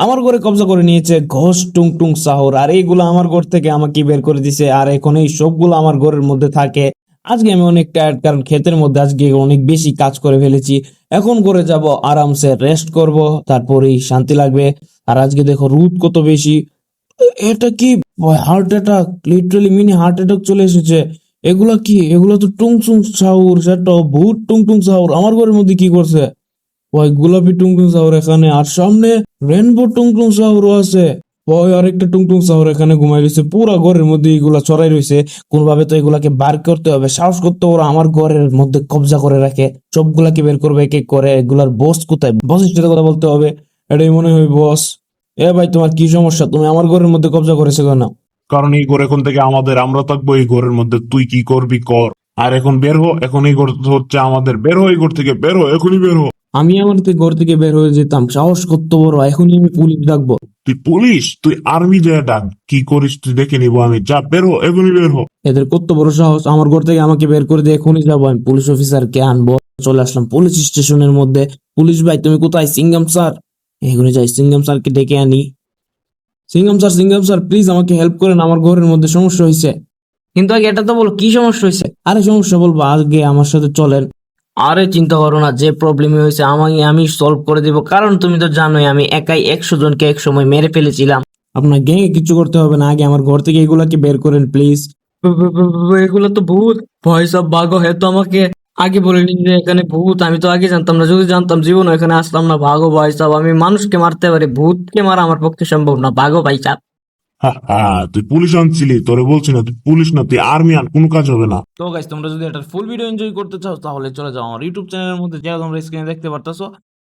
আমার ঘরে কবজা করে নিয়েছে, ঘোষ, টুং টুং, সাহর। আর এইগুলো আমার ঘর থেকে আমাকে বের করে দিছে। আর এখন এই সবগুলো আমার ঘরের মধ্যে থাকে। আজকে আমি অনেক টায়ার্ড কারণ ক্ষেতের মধ্যে আজকে অনেক বেশি কাজ করে ফেলেছি। এখন করে যাব, আরামসে রেস্ট করব, তারপরেই শান্তি লাগবে। আর আজকে দেখো রোদ কত বেশি। এটা কি heart attack literally mini heart attack চলে এসেছে। এগুলা কি? এগুলো তো টুং টুং সাউর সেটা ভূত, টুং টুং সাউর আমার ঘরের মধ্যে কি করছে? ওই গোলাপি টুং টুং সাউর এখানে, আর সামনে রেনবো টুং টুং আছে। ওই আরেকটা টুং টুং সাউর এখানে ঘুমাই রয়েছে। পুরা ঘরের মধ্যে এগুলা ছড়াই রয়েছে। কোনভাবে তো এগুলাকে বার করতে হবে। সাহস করতে ওরা আমার ঘরের মধ্যে কবজা করে রাখে। সবগুলাকে বের করবে এক এক করে। এগুলার বস কোথায়? বসের সাথে কথা বলতে হবে। এটাই মনে হয় বস এ ভাই, তোমার কি সমস্যা? তুমি আমার ঘরের মধ্যে কবজা করেছ কেন? কারণ এই ঘর এখন থেকে আমাদের, আমরা থাকব এই ঘরের মধ্যে। তুই কি করবি কর। আর এখন বের হো। এখন এই ঘর হচ্ছে আমাদের। বের হো এই ঘর থেকে। বের হো। এখনই বের হো। আমি আমার ঘর থেকে বের হয়ে যেতাম। সাহস করতে বড় এখনই আমি পুলিশ ডাকবো। তুই পুলিশ? তুই আর্মি যায় ডাক। কি করিস তুই দেখে নিবো আমি। যা বের হো এখনই বের হো। এদের কত বড় সাহস। আমার ঘর থেকে আমাকে বের করে দিয়ে এখনই যাব আমি। পুলিশ অফিসারকে আনব। চলে আসলাম পুলিশ স্টেশনের মধ্যে। পুলিশ ভাই তুমি কোথায়? সিঙ্গাম স্যার? এখনই যাই সিঙ্গাম স্যারকে ডেকে আনি। Singham sir Singham sir please আমাকে হেল্প করেন। আমার ঘরের মধ্যে সমস্যা হয়েছে কিন্তু আগে এটা তো বলো কি সমস্যা হয়েছে আরে সমস্যা বলব আগে আমার সাথে চলেন। আরে চিন্তা করো না যে প্রবলেম হয়েছে আমাকে আমি সলভ করে দিব। কারণ তুমি তো জানোই আমি একাই একশো জনকে এক সময় মেরে ফেলেছিলাম। আপনার গ্যাংয়ে কিছু করতে হবে না আগে আমার ঘর থেকে এগুলাকে বের করেন প্লিজ এগুলো তো ভূত। ভয় সব ভাগো হে তো আমাকে আগে বলেনি যে এখানে ভূত। আমি তো আগে জানতাম না যদি জানতাম জীবন এখানে আসতাম না। ভাগো ভাই সাহেব আমি মানুষকে মারতে পারি ভূতকে মারা আমার পক্ষে সম্ভব না ভাগো ভাই সাহেব হা তুই পুলিশ আনছিলি, তোরে বলছি না, তুই পুলিশ না, তুই আর্মি আন, কোনো কাজ হবে না। তো গাইস তোমরা যদি এটার ফুল ভিডিও এনজয় করতে চাও, তাহলে চলে যাও আমার ইউটিউব চ্যানেলের মধ্যে যা তোমরা স্ক্রিনে দেখতে পারতেছো।